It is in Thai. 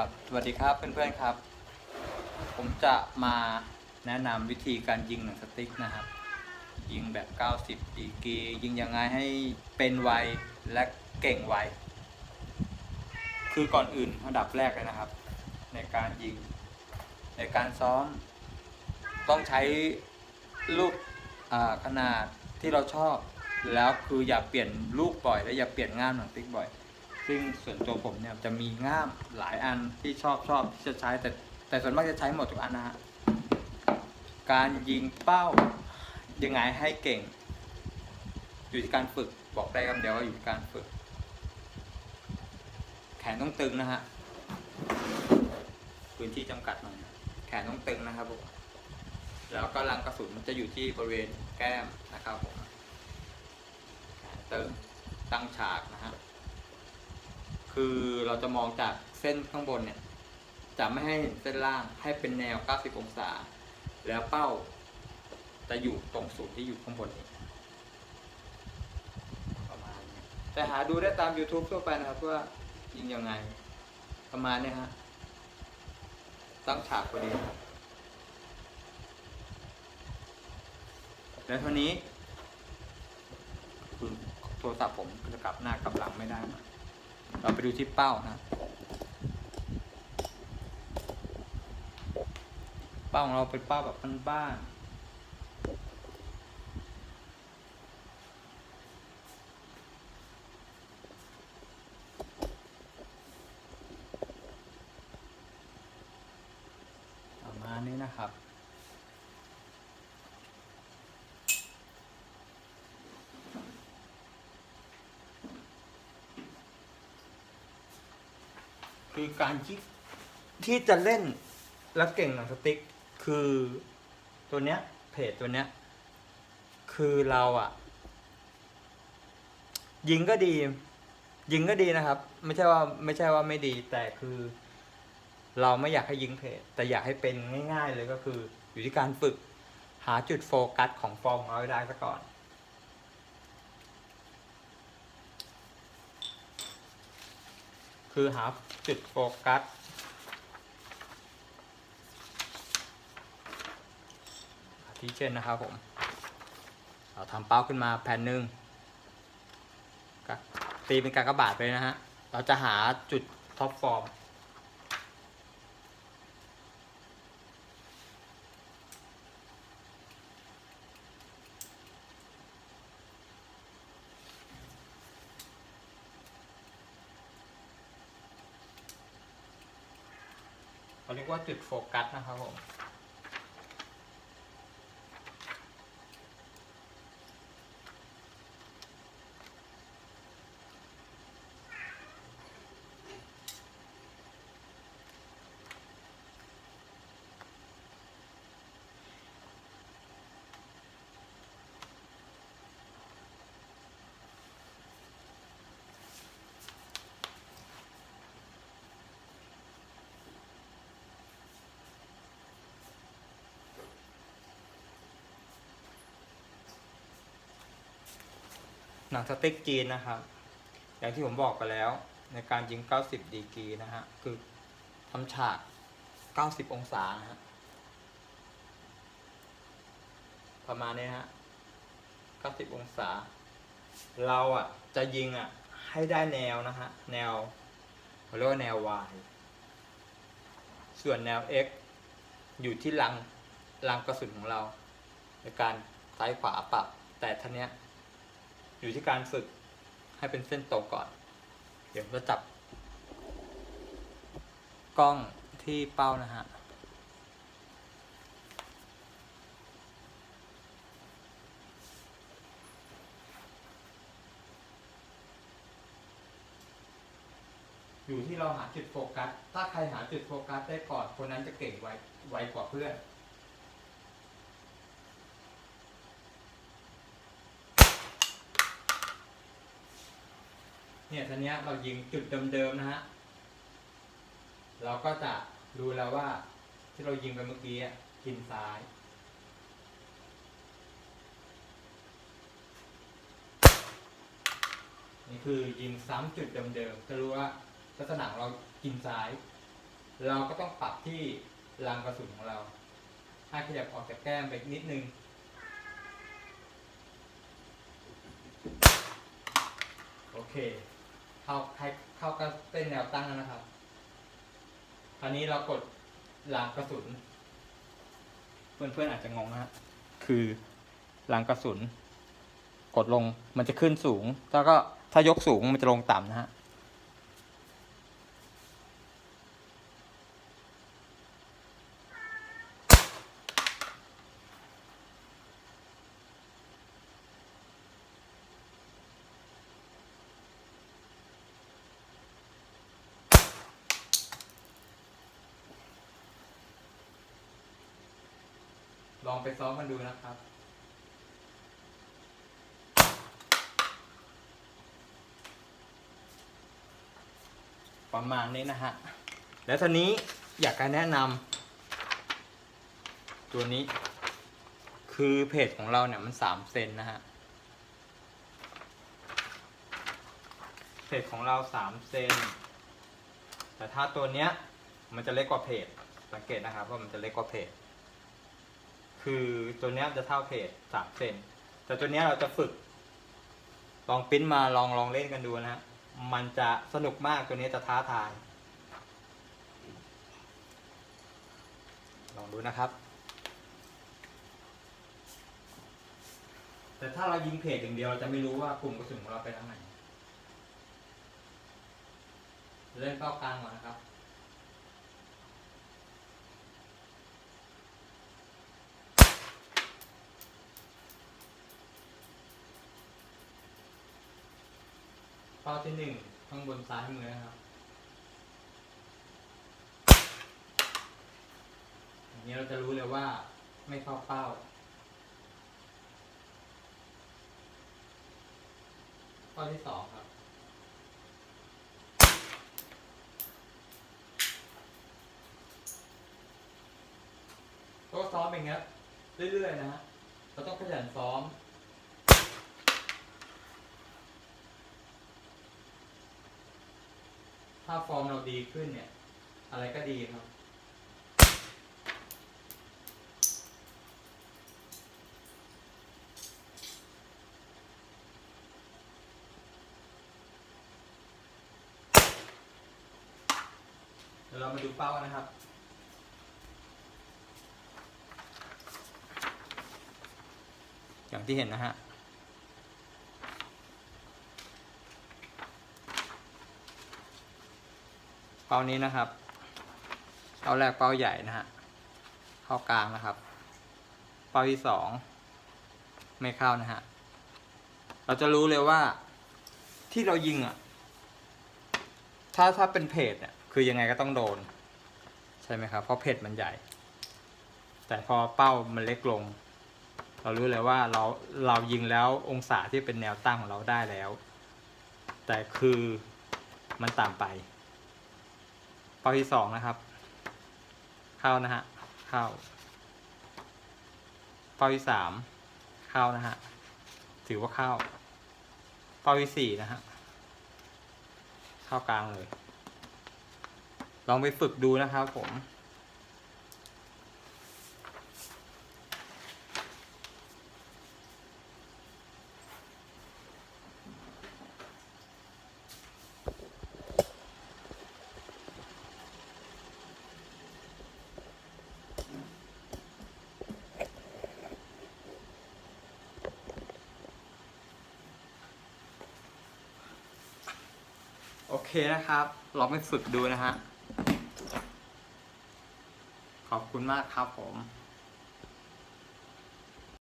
ครับสวัสดีครับเพื่อนๆครับ ผมจะมาแนะนำวิธีการยิงหนังสติ๊กนะครับ ยิงแบบ 90ดีกียิงยังไงให้เป็นไวและเก่งไวคือก่อนอื่นอันดับแรกเลยนะครับ ในการยิง ในการซ้อม ต้องใช้ลูกขนาดที่เราชอบ แล้วคืออย่าเปลี่ยนลูกบ่อย และอย่าเปลี่ยนง่ามหนังสติ๊กบ่อย ซึ่งส่วนตัวผมเนี่ยจะมีง่ามหลายอันที่ชอบชอบที่จะใช้แต่แต่ส่วนมากจะใช้หมดทุกอันนะฮะการยิงเป้ายังไงให้เก่ง อยู่ที่การฝึกบอกได้คำเดียวว่าอยู่ที่การฝึก แขนต้องตึงนะฮะพื้นที่จำกัดหน่อยแขนต้องตึงนะครับผมแล้วก็รังกระสุนมันจะอยู่ที่บริเวณแก้มนะครับผมตึงตั้งฉากนะฮะ คือเราจะมองจากเส้นข้างบนเนี่ย จะไม่ให้เห็นเส้นล่างให้เป็นแนว 90 องศา แล้วเป้าจะอยู่ตรงศูนย์ที่อยู่ข้างบนนี้ประมาณนี้แต่หาดูได้ตาม YouTube ทั่วไปนะครับว่ายิงยังไง ประมาณนี้ฮะตั้งฉากพอดีครับแล้วเท่านี้คือโทรศัพท์ผมจะกลับหน้ากลับหลังไม่ได้นะ เราไปดูที่เป้านะเป้าของเราเป็นเป้าแบบบ้านๆประมาณนี้นะครับ คือการที่ที่จะเล่นและเก่งหนังสติ๊กคือตัวเนี้ย เพจตัวเนี้ย คือเราอะยิงก็ดี ยิงก็ดีนะครับ ไม่ใช่ว่าไม่ใช่ว่าไม่ดี แต่คือ เราไม่อยากให้ยิงเพจแต่อยากให้เป็นง่าย ๆ เลยก็คือ อยู่ที่การฝึกหาจุดโฟกัสของฟอร์มของเราให้ได้ซะก่อน คือหาจุดโฟกัสที่เช่นนะครับผม เราทำเป้าขึ้นมาแผ่นหนึ่งตีเป็นกากบาทไปนะฮะ เราจะหาจุดท็อปฟอร์ม เขาเรียกว่าจุดโฟกัสนะครับผม หนังสติ๊กจีนนะครับ อย่างที่ผมบอกไปแล้ว ในการยิง 90 ดีกรีนะฮะ คือทำฉาก 90 องศานะฮะ ประมาณนี้นะฮะ 90 องศา เราอะ จะยิงอะ ให้ได้แนวนะฮะ แนวเขาเรียกว่าแนว Y ส่วนแนว X อยู่ที่ลังลังกระสุนของเรา ในการซ้ายขวาปรับ แต่ท่านี้ อยู่ที่การฝึกให้เป็นเส้นตรงก่อน เดี๋ยวเราจับ กล้องที่เป้านะฮะอยู่ที่เราหาจุดโฟกัส ถ้าใครหาจุดโฟกัสได้ก่อน คนนั้นจะเก่งไวไวกว่าเพื่อน เนี่ยทีเนี้ยเรายิงจุดเดิมๆนะฮะ เราก็จะรู้แล้วว่าที่เรายิงไปเมื่อกี้กินซ้าย นี่คือยิงซ้ำจุดเดิมๆจะรู้ว่าลักษณะของเรากินซ้าย เราก็ต้องปรับที่รางกระสุนของเรา ให้ขยับออกจากแก้มไปนิดนึงโอเค เข้าให้เข้ากับเส้นแนวตั้งแล้วนะครับ คราวนี้เรากดรางกระสุน เพื่อนๆอาจจะงงนะฮะคือรางกระสุน กดลงมันจะขึ้นสูง แล้วก็ถ้ายกสูงมันจะลงต่ำนะฮะ ลองไปซ้อมกันดูนะครับประมาณนี้นะฮะ แล้วทีนี้อยากจะแนะนำตัวนี้ คือเพจของเราเนี่ยมันสามเซนนะฮะ เพจของเราสามเซน แต่ถ้าตัวเนี้ยมันจะเล็กกว่าเพจ สังเกตนะครับว่ามันจะเล็กกว่าเพจ คือตัวเนี้ยจะเท่าเพจสามเซนแต่ตัวเนี้ยเราจะฝึก ลองปิ้นมาลองลองเล่นกันดูนะฮะมันจะสนุกมากตัวนี้จะท้าทาย ลองดูนะครับ แต่ถ้าเรายิงเพจอย่างเดียวเราจะไม่รู้ว่ากลุ่มกระสุนของเราไปทางไหนเล่นเป้ากลางก่อนนะครับ เป้าที่หนึ่งข้างบนซ้ายมือนะครับ อย่างนี้เราจะรู้เลยว่าไม่เข้าเป้าเป้าที่สองครับ ก็ซ้อมอย่างเงี้ยเรื่อยๆนะฮะเราต้องขยันซ้อม ถ้าฟอร์มเราดีขึ้นเนี่ย อะไรก็ดีครับ เดี๋ยวเรามาดูเป้ากันนะครับอย่างที่เห็นนะฮะ เป้านี้นะครับ เป้าแรกเป้าใหญ่นะฮะ เข้ากลางนะครับ เป้าที่สองไม่เข้านะฮะ เราจะรู้เลยว่าที่เรายิงอะ ถ้าถ้าเป็นเพจเนี่ยคือยังไงก็ต้องโดน ใช่ไหมครับ เพราะเพจมันใหญ่ แต่พอเป้ามันเล็กลง เรารู้เลยว่าเราเรายิงแล้วองศาที่เป็นแนวตั้งของเราได้แล้ว แต่คือมันต่ำไป ป้าที่สองนะครับ เข้านะฮะ เข้าเป้าที่สามเข้านะฮะ ถือว่าเข้าเป้าที่สี่นะฮะ เข้ากลางเลย ลองไปฝึกดูนะครับผม นะครับลองไปฝึกดูนะฮะ ขอบคุณมากครับผม